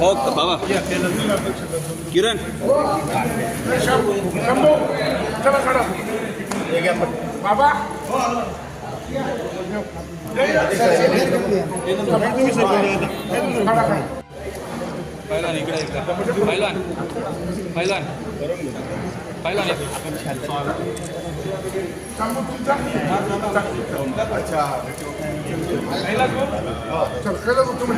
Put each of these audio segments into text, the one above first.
हो बाबा किरण बाबा काढा काढा पहिलान इकडे एकदा पहिलान पहिलान पहिलान एक शंभू तुमचा अच्छा चल केलं का तुम्ही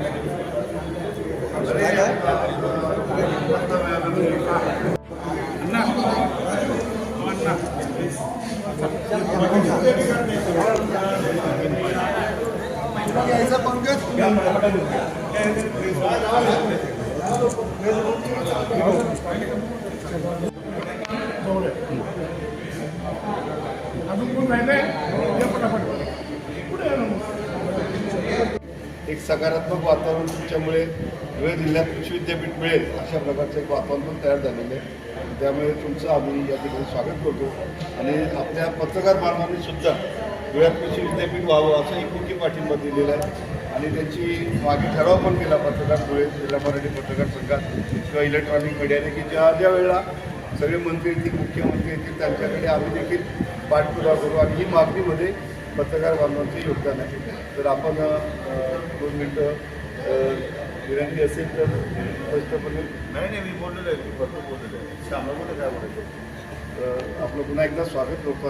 एक सकारात्मक वातावरण तुमच्यामुळे धुळे जिल्ह्यात कृषी विद्यापीठ मिळेल अशा प्रकारचं एक वातावरण पण तयार झालेलं आहे. त्यामुळे तुमचं आम्ही या ठिकाणी स्वागत करतो. आणि आपल्या पत्रकार बांधवांनी सुद्धा धुळ्यात कृषी विद्यापीठ व्हावं असं एकमुखी पाठिंबा दिलेला आहे. आणि त्यांची मागे ठराव पण केला पत्रकार धुळे जिल्हा मराठी पत्रकार संघात किंवा इलेक्ट्रॉनिक मीडियाने की ज्या ज्या वेळेला सगळे मंत्री येतील मुख्यमंत्री येतील त्यांच्याकडे आम्ही देखील पाठपुरावा करू. आणि ही मागणीमध्ये पत्रकार बांधवांचं योगदान आहे. तर आपण दोन मिनटं विनंती असेल तर स्पष्टपणे नाही नाही मी बोललेलो आहे. मी भरपूर बोललेलो आहे. काय बोलायचं? तर आपलं पुन्हा एकदा स्वागत करतो